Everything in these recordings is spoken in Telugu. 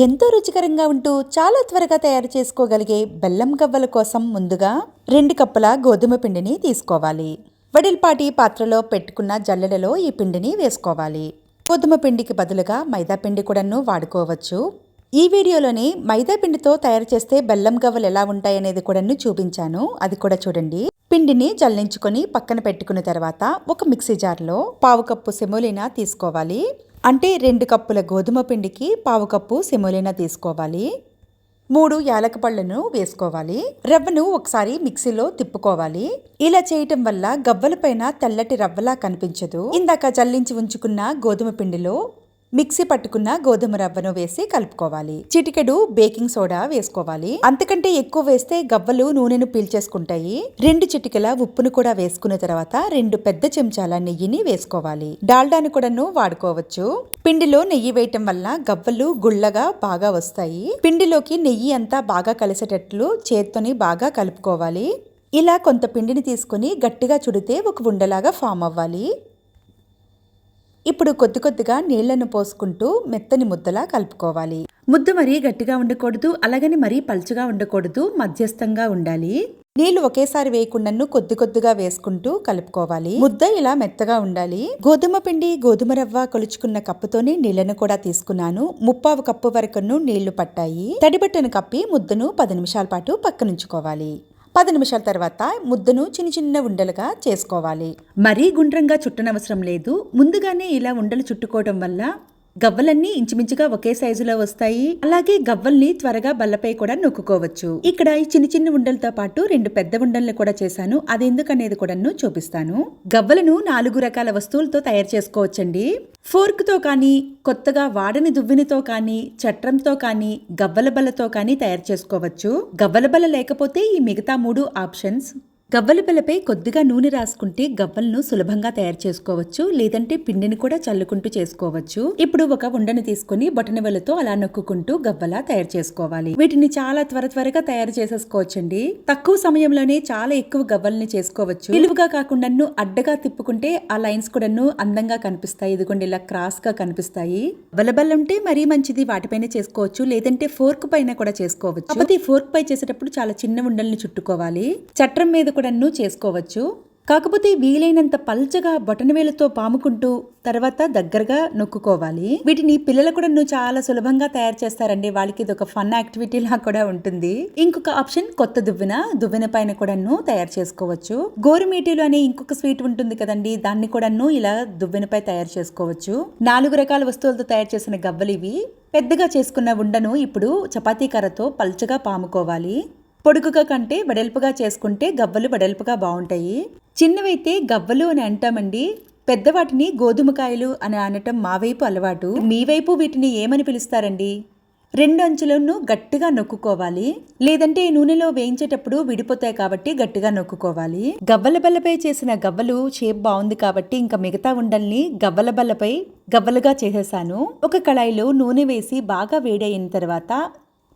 ఎంతో రుచికరంగా ఉంటూ చాలా త్వరగా తయారు చేసుకోగలిగే బెల్లం గవ్వల కోసం ముందుగా రెండు కప్పుల గోధుమ పిండిని తీసుకోవాలి. వడిల్పాటి పాత్రలో పెట్టుకున్న జల్లెడలో ఈ పిండిని వేసుకోవాలి. గోధుమ పిండికి బదులుగా మైదా పిండి కూడాను వాడుకోవచ్చు. ఈ వీడియోలోని మైదా పిండితో తయారు చేస్తే బెల్లం గవ్వలు ఎలా ఉంటాయనేది కూడాను చూపించాను. అది కూడా చూడండి. పిండిని జల్లించుకొని పక్కన పెట్టుకున్న తర్వాత ఒక మిక్సీ జార్లో పావు కప్పు సెమోలినా తీసుకోవాలి. అంటే రెండు కప్పుల గోధుమ పిండికి పావు కప్పు సెమోలినా తీసుకోవాలి. మూడు యాలక పళ్ళను వేసుకోవాలి. రవ్వను ఒకసారి మిక్సీలో తిప్పుకోవాలి. ఇలా చేయటం వల్ల గవ్వలపైన తెల్లటి రవ్వలా కనిపించదు. ఇందాక జల్లించి ఉంచుకున్న గోధుమ పిండిలో మిక్సీ పట్టుకున్న గోధుమ రవ్వను వేసి కలుపుకోవాలి. చిటికెడు బేకింగ్ సోడా వేసుకోవాలి. అంతకంటే ఎక్కువ వేస్తే గవ్వలు నూనెను పీల్చేసుకుంటాయి. రెండు చిటికెల ఉప్పును కూడా వేసుకున్న తర్వాత రెండు పెద్ద చెంచాల నెయ్యిని వేసుకోవాలి. డాల్డాను కూడాను వాడుకోవచ్చు. పిండిలో నెయ్యి వేయటం వల్ల గవ్వలు గుళ్ళగా బాగా వస్తాయి. పిండిలోకి నెయ్యి అంతా బాగా కలిసేటట్లు చేత్తోని బాగా కలుపుకోవాలి. ఇలా కొంత పిండిని తీసుకొని గట్టిగా చుడితే ఒక ఉండలాగా ఫామ్ అవ్వాలి. ఇప్పుడు కొద్ది కొద్దిగా నీళ్ళను పోసుకుంటూ మెత్తని ముద్దలా కలుపుకోవాలి. ముద్ద మరీ గట్టిగా ఉండకూడదు అలాగని మరీ పలుచగా ఉండకూడదు మధ్యస్థంగా ఉండాలి. నీళ్ళు ఒకేసారి వేయకుండాను కొద్ది కొద్దిగా వేసుకుంటూ కలుపుకోవాలి. ముద్ద ఇలా మెత్తగా ఉండాలి. గోధుమ పిండి గోధుమ రవ్వ కొలుచుకున్న కప్పుతోనే నీళ్ళను కూడా తీసుకున్నాను. ముప్పావు కప్పు వరకును నీళ్ళు పట్టాయి. తడిబట్టను కప్పి ముద్దను పది నిమిషాల పాటు పక్కనుంచుకోవాలి. పది నిమిషాల తర్వాత ముద్దను చిన్న చిన్న ఉండలుగా చేసుకోవాలి. మరీ గుండ్రంగా చుట్టనవసరం లేదు. ముందుగానే ఇలా ఉండలు చుట్టుకోవడం వల్ల గవ్వలన్నీ ఇంచుమించుగా ఒకే సైజులో వస్తాయి. అలాగే గవ్వల్ని త్వరగా బల్లపై కూడా నొక్కుకోవచ్చు. ఇక్కడ ఈ చిన్న చిన్న ఉండలతో పాటు రెండు పెద్ద ఉండల్ని కూడా చేశాను. అది ఎందుకనేది కూడా చూపిస్తాను. గవ్వలను నాలుగు రకాల వస్తువులతో తయారు చేసుకోవచ్చండి. ఫోర్క్తో కానీ కొత్తగా వాడని దువ్వినితో కానీ చట్రంతో కానీ గవ్వల బల్లతో కానీ తయారు చేసుకోవచ్చు. గవ్వల బల్ల లేకపోతే ఈ మిగతా మూడు ఆప్షన్స్ గవ్వల కొద్దిగా నూనె రాసుకుంటే గవ్వలను సులభంగా తయారు చేసుకోవచ్చు లేదంటే పిండిని కూడా చల్లుకుంటూ చేసుకోవచ్చు. ఇప్పుడు ఒక ఉండను తీసుకుని బొటనవెలతో అలా నొక్కుంటూ గవ్వలా తయారు చేసుకోవాలి. వీటిని చాలా త్వర త్వరగా తయారు చేసేసుకోవచ్చండి. తక్కువ సమయంలోనే చాలా ఎక్కువ గవ్వల్ని చేసుకోవచ్చు. నిలువుగా కాకుండా అడ్డగా తిప్పుకుంటే ఆ లైన్స్ కూడాను అందంగా కనిపిస్తాయి. ఇదిగోండి ఇలా క్రాస్గా కనిపిస్తాయి. బలబల్లుంటే ఉంటే మరీ మంచిది. వాటిపైన చేసుకోవచ్చు. లేదంటే ఫోర్క్ పైన కూడా చేసుకోవచ్చు. ఫోర్క్ పై చేసేటప్పుడు చాలా చిన్న ఉండల్ని చుట్టుకోవాలి. చట్రం మీద కూడాను చేసుకోవచ్చు. కాకపోతే వీలైనంత పల్చగా బొటనవేలుతో పాముకుంటూ తర్వాత దగ్గరగా నొక్కుకోవాలి. వీటిని పిల్లలు కూడా చాలా సులభంగా తయారు చేస్తారండి. వాళ్ళకి ఇది ఒక ఫన్ యాక్టివిటీ లా కూడా ఉంటుంది. ఇంకొక ఆప్షన్ కొత్త దువ్వెన. దువ్వెన పైన కూడాను తయారు చేసుకోవచ్చు. గోరుమీటీలు అనే ఇంకొక స్వీట్ ఉంటుంది కదండి. దాన్ని కూడాను ఇలా దువ్వెనపై తయారు చేసుకోవచ్చు. నాలుగు రకాల వస్తువులతో తయారు చేసిన గవ్వలు ఇవి పెద్దగా చేసుకున్న ఉండను ఇప్పుడు చపాతీ కర్రతో పల్చగా పాముకోవాలి. పొడుగుగా కంటే వెడల్పుగా చేసుకుంటే గవ్వలు వెడల్పుగా బాగుంటాయి. చిన్నవైతే గవ్వలు అని అంటామండి. పెద్దవాటిని గోధుమకాయలు అని అనటం మా వైపు అలవాటు. మీ వైపు వీటిని ఏమని పిలుస్తారండి? రెండు అంచులను గట్టిగా నొక్కుకోవాలి. లేదంటే నూనెలో వేయించేటప్పుడు విడిపోతాయి కాబట్టి గట్టిగా నొక్కుకోవాలి. గవ్వల బల్లపై చేసిన గవ్వలు షేప్ బాగుంది కాబట్టి ఇంకా మిగతా ఉండల్ని గవ్వల బల్లపై గవ్వలుగా చేసేసాను. ఒక కళాయిలో నూనె వేసి బాగా వేడైన తర్వాత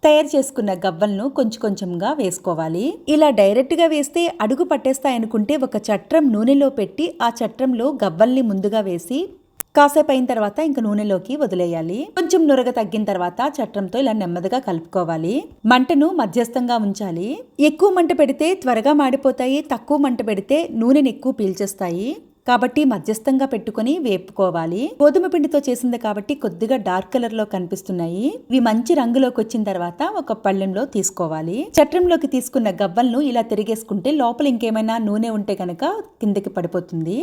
తయారు చేసుకున్న గవ్వలను కొంచెం కొంచెంగా వేసుకోవాలి. ఇలా డైరెక్ట్గా వేస్తే అడుగు పట్టేస్తాయనుకుంటే ఒక చట్రం నూనెలో పెట్టి ఆ చట్రంలో గవ్వల్ని ముందుగా వేసి కాసేపు అయిన తర్వాత ఇంకా నూనెలోకి వదిలేయాలి. కొంచెం నురగ తగ్గిన తర్వాత చట్రంతో ఇలా నెమ్మదిగా కలుపుకోవాలి. మంటను మధ్యస్థంగా ఉంచాలి. ఎక్కువ మంట పెడితే త్వరగా మాడిపోతాయి తక్కువ మంట పెడితే నూనెని ఎక్కువ పీల్చేస్తాయి. కాబట్టి మధ్యస్థంగా పెట్టుకుని వేపుకోవాలి. గోధుమ పిండితో చేసింది కాబట్టి కొద్దిగా డార్క్ కలర్లో కనిపిస్తున్నాయి. ఇవి మంచి రంగులోకి వచ్చిన తర్వాత ఒక పళ్ళెంలో తీసుకోవాలి. చట్రంలోకి తీసుకున్న గవ్వలను ఇలా తిరిగేసుకుంటే లోపల ఇంకేమైనా నూనె ఉంటే కనుక కిందకి పడిపోతుంది.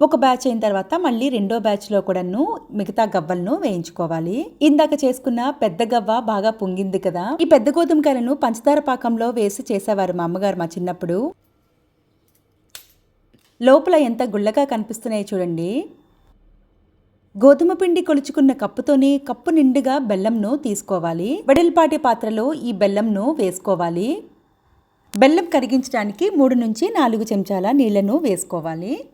ఒక బ్యాచ్ అయిన తర్వాత మళ్ళీ రెండో బ్యాచ్లో కూడాను మిగతా గవ్వలను వేయించుకోవాలి. ఇందాక చేసుకున్న పెద్ద గవ్వ బాగా పొంగింది కదా. ఈ పెద్ద గోధుమకాయలను పంచదార పాకంలో వేసి చేసేవారు మా అమ్మగారు మా చిన్నప్పుడు. లోపల ఎంత గుళ్ళగా కనిపిస్తున్నాయో చూడండి. గోధుమ పిండి కొలుచుకున్న కప్పుతోనే కప్పు నిండుగా బెల్లంను తీసుకోవాలి. వెడల్పాటి పాత్రలో ఈ బెల్లంను వేసుకోవాలి. బెల్లం కరిగించడానికి మూడు నుంచి నాలుగు చెంచాల నీళ్ళను వేసుకోవాలి.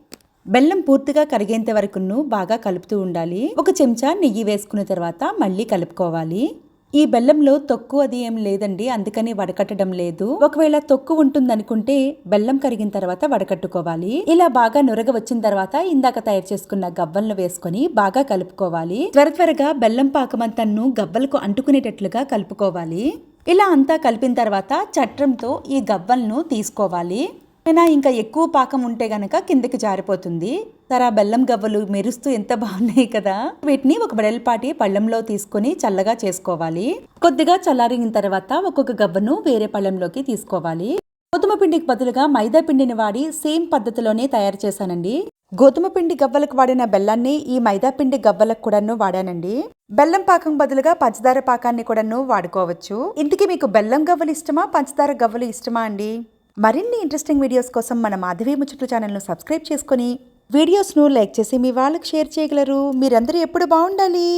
బెల్లం పూర్తిగా కరిగేంత వరకును బాగా కలుపుతూ ఉండాలి. ఒక చెంచా నెయ్యి వేసుకున్న తర్వాత మళ్ళీ కలుపుకోవాలి. ఈ బెల్లంలో తొక్కు అది ఏం లేదండి అందుకని వడకట్టడం లేదు. ఒకవేళ తొక్కు ఉంటుందనుకుంటే బెల్లం కరిగిన తర్వాత వడకట్టుకోవాలి. ఇలా బాగా నురగ వచ్చిన తర్వాత ఇందాక తయారు చేసుకున్న గవ్వలను వేసుకొని బాగా కలుపుకోవాలి. త్వర త్వరగా బెల్లం పాకమంతను గవ్వలకు అంటుకునేటట్లుగా కలుపుకోవాలి. ఇలా అంతా కలిపిన తర్వాత చట్రంతో ఈ గవ్వలను తీసుకోవాలి. అయినా ఇంకా ఎక్కువ పాకం ఉంటే గనక కిందకి జారిపోతుంది. తర బెల్లం గవ్వలు మెరుస్తూ ఎంత బాగున్నాయి కదా? వీటిని ఒక వెడల్పాటి పళ్ళెంలో తీసుకొని చల్లగా చేసుకోవాలి. కొద్దిగా చల్లారిన తర్వాత ఒక్కొక్క గవ్వను వేరే పళ్ళెంలోకి తీసుకోవాలి. గోధుమ పిండికి బదులుగా మైదా పిండిని వాడి సేమ్ పద్ధతిలోనే తయారు చేశానండి. గోధుమ పిండి గవ్వలకు వాడిన బెల్లాన్ని ఈ మైదా పిండి గవ్వలకు కూడాను వాడానండి. బెల్లం పాకం బదులుగా పంచదార పాకాన్ని కూడాను వాడుకోవచ్చు. ఇంతకీ మీకు బెల్లం గవ్వలు ఇష్టమా? పంచదార గవ్వలు ఇష్టమా అండి? మరిన్ని ఇంట్రెస్టింగ్ వీడియోస్ కోసం మన మాధవి ముచ్చట్లు ఛానల్ను సబ్స్క్రైబ్ చేసుకొని వీడియోస్ను లైక్ చేసి మీ వాళ్ళకి షేర్ చేయగలరు. మీరందరూ ఎప్పుడు బాగుండాలి?